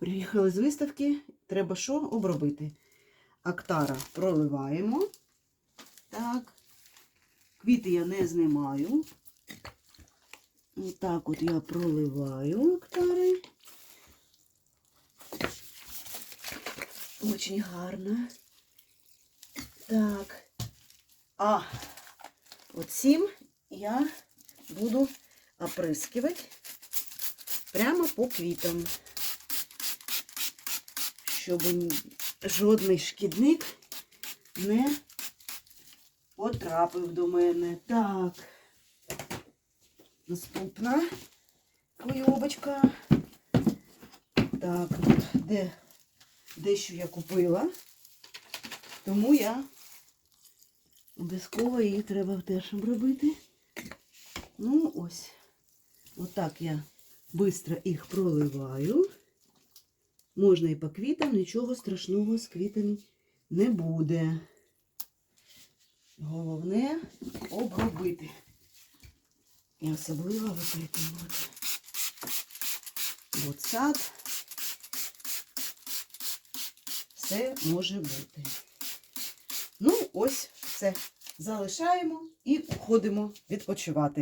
Приїхали з виставки, треба що обробити. Актара проливаємо. Так. Квіти я не знімаю. Отак от я проливаю актари. Очень гарно. Так. А от цим я буду оприскивать прямо по квітам, щоб жодний шкідник не потрапив до мене. Так. Наступна клейобочка. Так, тут де дещо я купила, тому я обов'язково її треба теж обробити. Ну, ось. Отак я швидко їх проливаю. Можна і по квітам, нічого страшного з квітами не буде. Головне обробити. І особливо випитувати. От сад. Все може бути. Ну, ось все. Залишаємо і уходимо відпочивати.